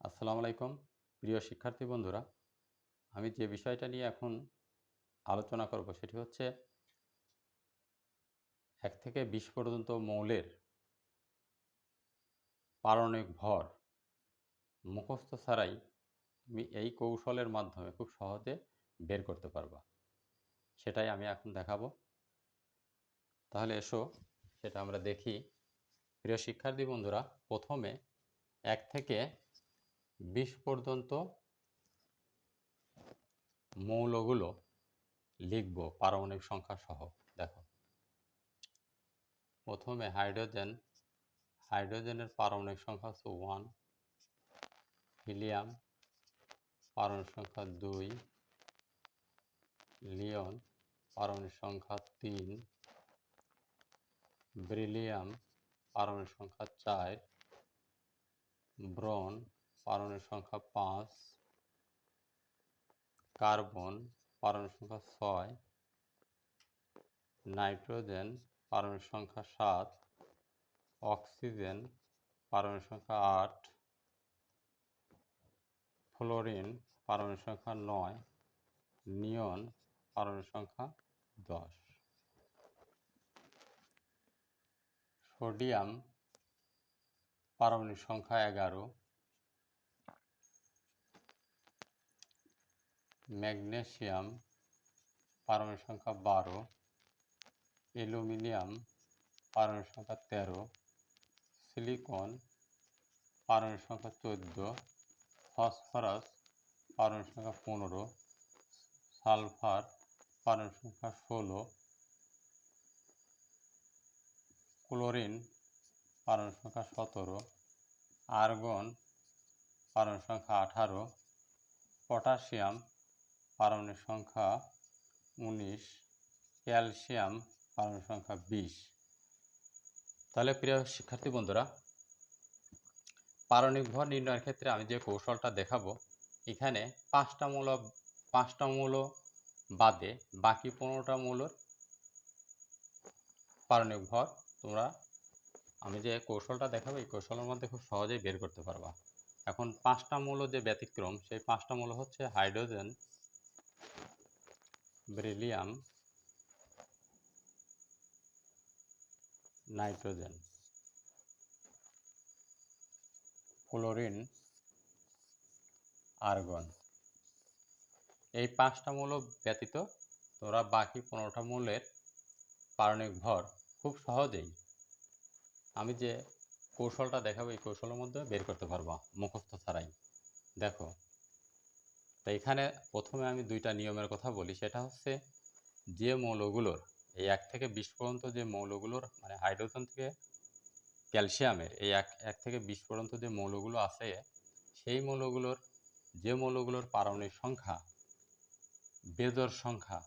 আসসালামু আলাইকুম, প্রিয় শিক্ষার্থী বন্ধুরা। আমি যে বিষয়টা নিয়ে এখন আলোচনা করব সেটি হচ্ছে, এক থেকে বিশ পর্যন্ত মৌলের পারণিক ভর মুখস্থ ছাড়াই তুমি এই কৌশলের মাধ্যমে খুব সহজে বের করতে পারবা। সেটাই আমি এখন দেখাবো। তাহলে এসো, সেটা আমরা দেখি। প্রিয় শিক্ষার্থী বন্ধুরা, প্রথমে এক থেকে বিশ পর্যন্ত মৌলগুলো লিখব পারমাণবিক সংখ্যা সহ, দেখো। প্রথমে হাইড্রোজেন, হাইড্রোজেনের পারমাণবিক সংখ্যা হচ্ছে ওয়ান, হিলিয়াম, পারমাণবিক সংখ্যা দুই, লিওন, পারমাণবিক সংখ্যা তিন, ব্রিলিয়াম, পারমাণবিক সংখ্যা চার, ব্রন পারমাণবিক সংখ্যা পাঁচ, কার্বন পারমাণবিক সংখ্যা ছয়, নাইট্রোজেন পারমাণবিক সংখ্যা সাত, অক্সিজেন পারমাণবিক সংখ্যা আট, ফ্লোরিন পারমাণবিক সংখ্যা নয়, নিয়ন পারমাণবিক সংখ্যা দশ। সোডিয়াম পারমাণবিক সংখ্যা এগারো ম্যাগনেসিয়াম, পারমাণবিক সংখ্যা বারো, অ্যালুমিনিয়াম, পারমাণবিক সংখ্যা তেরো, সিলিকন, পারমাণবিক সংখ্যা চোদ্দ, ফসফরাস, পারমাণবিক সংখ্যা পনেরো, সালফার, পারমাণবিক সংখ্যা ষোলো, ক্লোরিন, পারমাণবিক সংখ্যা সতেরো, আর্গন, পারমাণবিক সংখ্যা আঠারো, পটাশিয়াম পারমাণবিক সংখ্যা উনিশ, ক্যালসিয়াম পারমাণবিক সংখ্যা বিশ। তাহলে প্রিয় শিক্ষার্থী বন্ধুরা, পারমাণবিক ভর নির্ণয়ের ক্ষেত্রে আমি যে কৌশলটা দেখাবো, এখানে পাঁচটা মূল পাঁচটা মূল বাদে বাকি পনেরোটা মূলর পারমাণবিক ভর তোমরা, আমি যে কৌশলটা দেখাবো, এই কৌশলের মধ্যে খুব সহজেই বের করতে পারবা। এখন পাঁচটা মূল যে ব্যতিক্রম, সেই পাঁচটা মূল হচ্ছে hydrogen beryllium nitrogen chlorine argon এই পাঁচটা মূল ব্যতীত তোরা বাকি পনেরোটা মূলের পারণিক ভর খুব সহজেই আমি যে কৌশলটা দেখাবো, এই কৌশলের মধ্যে বের করতে পারব, মুখস্থ ছাড়াই। দেখো তো এখানে প্রথমে আমি দুইটা নিয়মের কথা বলি। সেটা হচ্ছে যে মৌলগুলোর, এই এক থেকে বিশ পর্যন্ত যে মৌলগুলোর মানে হাইড্রোজেন থেকে ক্যালসিয়ামের, এই এক এক থেকে বিশ পর্যন্ত যে মৌলগুলো আছে, সেই মৌলগুলোর, যে মৌলগুলোর পারমাণবিক সংখ্যা বেজোর সংখ্যা,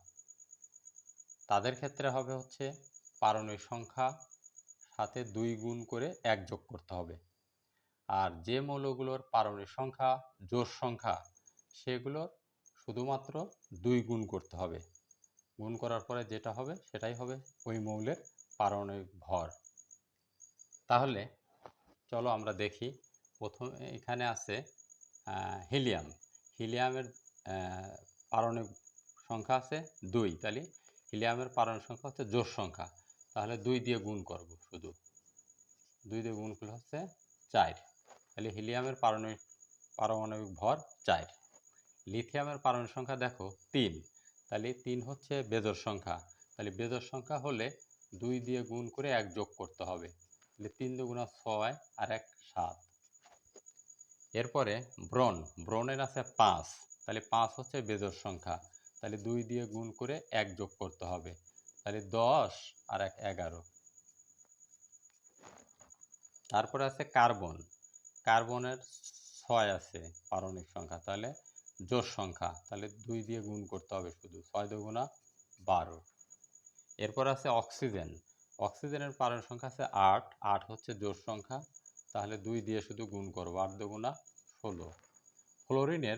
তাদের ক্ষেত্রে হবে হচ্ছে পারমাণবিক সংখ্যা সাথে দুই গুণ করে এক যোগ করতে হবে। আর যে মৌলগুলোর পারমাণবিক সংখ্যা জোর সংখ্যা সেগুলোর শুধুমাত্র দুই গুণ করতে হবে। গুণ করার পরে যেটা হবে, সেটাই হবে ওই মৌলের পারমাণবিক ভর। তাহলে চলো আমরা দেখি, প্রথমে এখানে আছে হিলিয়াম। হিলিয়ামের পারমাণবিক সংখ্যা আছে দুই। তাহলে হিলিয়ামের পারমাণবিক সংখ্যা হচ্ছে জোর সংখ্যা। তাহলে দুই দিয়ে গুণ করব শুধু। দুই দিয়ে গুণ করলে হচ্ছে চার। তাহলে হিলিয়ামের পারমাণবিক পারমাণবিক ভর চার। লিথিয়ামের পারমাণবিক সংখ্যা দেখো তিন। তাহলে তিন হচ্ছে বেজোর সংখ্যা। তাহলে বেজোর সংখ্যা হলে দুই দিয়ে গুণ করে এক যোগ করতে হবে। তাহলে তিন দুগুণা ছয় আর এক সাত। এরপরে ব্রন ব্রনের আছে পাঁচ। তাহলে পাঁচ হচ্ছে বেজোর সংখ্যা। তাহলে দুই দিয়ে গুণ করে এক যোগ করতে হবে। তাহলে দশ আর এক এগারো। তারপরে আছে কার্বন। কার্বনের ছয় আছে পারমাণবিক সংখ্যা। তাহলে জোর সংখ্যা, তাহলে দুই দিয়ে গুণ করতে হবে শুধু। ছয় দুগুণা বারো। এরপর আছে অক্সিজেন। অক্সিজেনের পারমাণবিক সংখ্যা আছে আট। আট হচ্ছে জোর সংখ্যা, তাহলে দুই দিয়ে শুধু গুণ করব। আট দুগুণা ষোলো। ফ্লোরিনের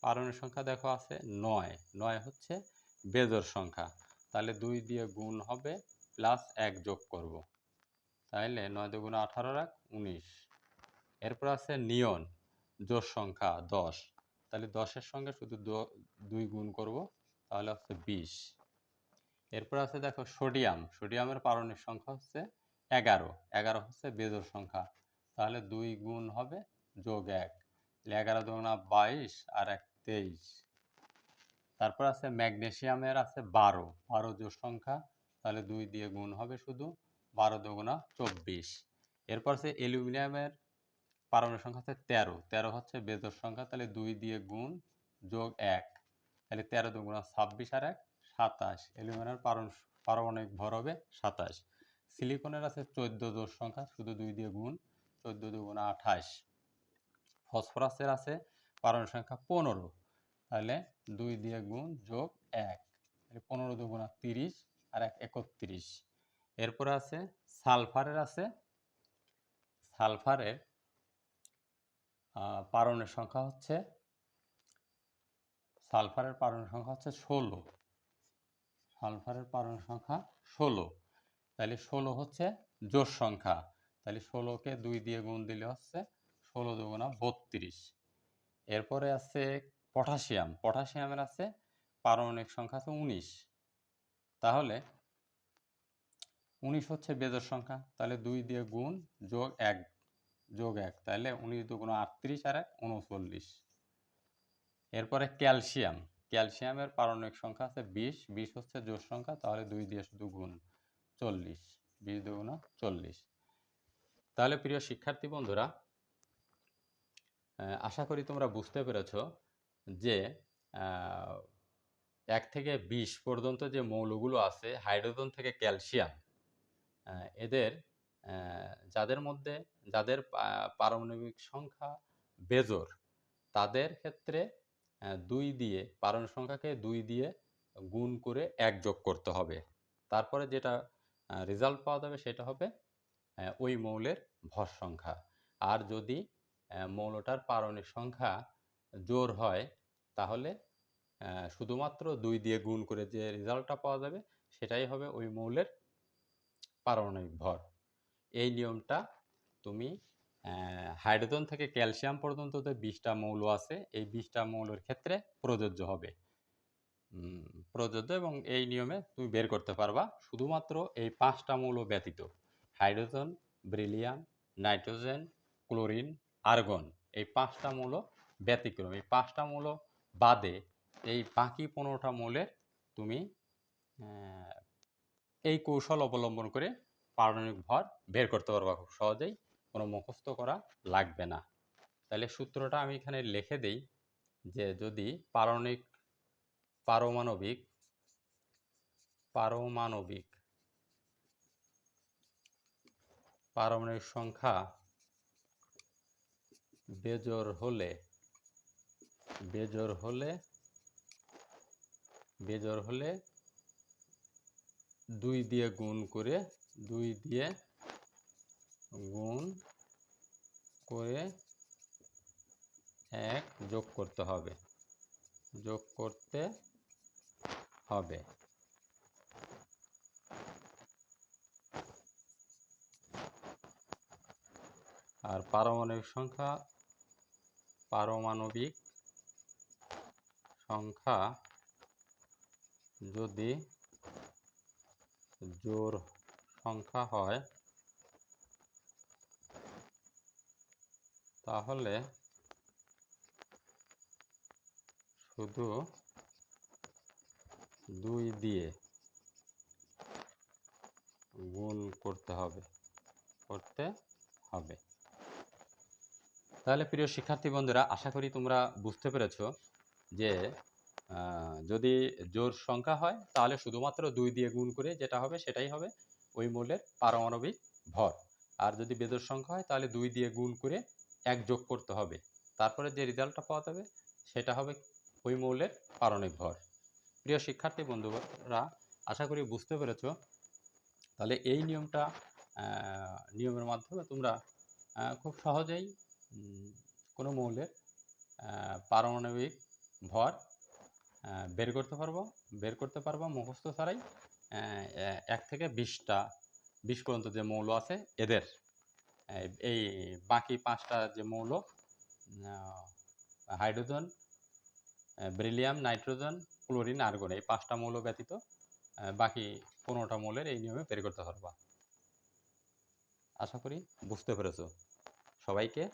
পারণের সংখ্যা দেখো আছে নয়। নয় হচ্ছে বেজোর সংখ্যা, তাহলে দুই দিয়ে গুণ হবে প্লাস এক যোগ করব। তাহলে নয় দুগুণ আঠারো এক উনিশ। এরপর আছে নিয়ন জোর সংখ্যা দশ। তাহলে দশের সঙ্গে শুধু দুই গুণ করব, তাহলে হচ্ছে বিশ। এরপর আছে দেখো সোডিয়াম। সোডিয়ামের পারণের সংখ্যা হচ্ছে এগারো। এগারো হচ্ছে বেজোর সংখ্যা। তাহলে দুই গুণ হবে যোগ এক। এগারো দুগুণা বাইশ আর এক তেইশ। তারপর আছে ম্যাগনেসিয়ামের আছে বারো। বারো জোর সংখ্যা। তাহলে দুই দিয়ে গুণ হবে শুধু বারো দুগুণা চব্বিশ। এরপর আছে অ্যালুমিনিয়ামের পারমাণবিক সংখ্যা হচ্ছে তেরো। তেরো হচ্ছে বেজোর সংখ্যা, তাহলে দুই দিয়ে গুণ যোগ এক। তাহলে তেরো দুগুণা ছাব্বিশ আর এক, সাতাশ। অ্যালুমিনিয়ামের পারমাণবিক ভর হবে সাতাশ। সিলিকনের আছে চোদ্দ জোর সংখ্যা, শুধু দুই দিয়ে গুণ, চোদ্দ দুগুণা আঠাশ। ফসফরাসের আছে পারমাণবিক সংখ্যা পনেরো, তাহলে দুই দিয়ে গুণ যোগ এক। তাহলে পনেরো দুগুণা তিরিশ আর এক একত্রিশ। এরপরে আছে সালফারের আছে, সালফারের পারমাণবিক সংখ্যা হচ্ছে, সালফারের পারণের সংখ্যা হচ্ছে ষোলো। সালফারের পারণের সংখ্যা ষোলো। তাহলে ষোলো হচ্ছে জোর সংখ্যা। তাহলে ষোলোকে দুই দিয়ে গুণ দিলে হচ্ছে ষোলো দুগুণা বত্রিশ। এরপরে আছে পটাশিয়াম। পটাশিয়ামের আছে পারমাণবিক সংখ্যা আছে উনিশ। তাহলে উনিশ হচ্ছে বেজোর সংখ্যা। তাহলে দুই দিয়ে গুণ যোগ এক। যোগ এক তাহলে উনিশ দুগুণ আটত্রিশ আর এক উনচল্লিশ এরপরে ক্যালসিয়াম। ক্যালসিয়ামের পারমাণবিক সংখ্যা আছে বিশ বিশ হচ্ছে জোর সংখ্যা, তাহলে দুই দিয়ে শুধু গুণ চল্লিশ, বিশ দুগুণা চল্লিশ। তাহলে প্রিয় শিক্ষার্থী বন্ধুরা আশা করি তোমরা বুঝতে পেরেছ যে এক থেকে বিশ পর্যন্ত যে মৌলগুলো আছে, হাইড্রোজেন থেকে ক্যালসিয়াম এদের যাদের মধ্যে, যাদের পারমাণবিক সংখ্যা বেজোর তাদের ক্ষেত্রে দুই দিয়ে, পারমাণবিক সংখ্যাকে দুই দিয়ে গুণ করে এক যোগ করতে হবে। তারপরে যেটা রেজাল্ট পাওয়া যাবে সেটা হবে ওই মৌলের ভর সংখ্যা। আর যদি মৌলটার পারমাণবিক সংখ্যা জোর হয়, তাহলে শুধুমাত্র দুই দিয়ে গুণ করে যে রেজাল্টটা পাওয়া যাবে, সেটাই হবে ওই মৌলের পারমাণবিক ভর। এই নিয়মটা তুমি হাইড্রোজেন থেকে ক্যালসিয়াম পর্যন্ত যে বিশটা মৌল আছে, এই বিশটা মৌলের ক্ষেত্রে প্রযোজ্য হবে। প্রযোজ্য এবং এই নিয়মে তুমি বের করতে পারবা। শুধুমাত্র এই পাঁচটা মৌল ব্যতীত, hydrogen, beryllium, nitrogen, chlorine, argon, এই পাঁচটা মৌল ব্যতিক্রম। এই পাঁচটা মৌল বাদে এই বাকি পনেরোটা মৌলের তুমি এই কৌশল অবলম্বন করে পারমাণবিক ভর বের করতে পারবা খুব সহজেই, কোনো মুখস্থ করা লাগবে না। তাহলে সূত্রটা আমি এখানে লিখে দেই যে যদি পারমাণবিক পারমাণবিক পারমাণবিক পারমাণবিক সংখ্যা বেজোর হলে বেজোর হলে বেজোর হলে দুই দিয়ে গুণ করে দুই দিয়ে গুণ করে এক যোগ করতে হবে। যোগ করতে হবে। আর পারমাণবিক সংখ্যা পারমাণবিক সংখ্যা যদি জোর সংখ্যা হয়, তাহলে শুধু দুই দিয়ে গুণ করতে হবে করতে হবে। তাহলে প্রিয় শিক্ষার্থী বন্ধুরা, আশা করি তোমরা বুঝতে পেরেছ যে যদি জোর সংখ্যা হয়, তাহলে শুধুমাত্র দুই দিয়ে গুণ করে যেটা হবে সেটাই হবে। ওই মৌলের পারমাণবিক ভর। আর যদি বেদর সংখ্যা হয়, তাহলে দুই দিয়ে গুণ করে এক যোগ করতে হবে। তারপরে যে রেজাল্টটা পাওয়া যাবে, সেটা হবে ওই মৌলের পারমাণবিক ভর। প্রিয় শিক্ষার্থী বন্ধুরা, আশা করি বুঝতে পেরেছ। তাহলে এই নিয়মটা নিয়মের মাধ্যমে তোমরা খুব সহজেই কোনো মৌলের পারমাণবিক ভর বের করতে পারব, বের করতে পারব, মুখস্থ ছাড়াই এক থেকে বিশটা, বিশ পর্যন্ত যে মৌল আছে এদের। এই- বাকি পাঁচটা যে মৌল hydrogen beryllium, nitrogen, chlorine, argon, এই পাঁচটা মৌল ব্যতীত বাকি পনেরোটা মৌলের এই নিয়মে বের করতে পারবা। আশা করি বুঝতে পেরেছ। সবাইকে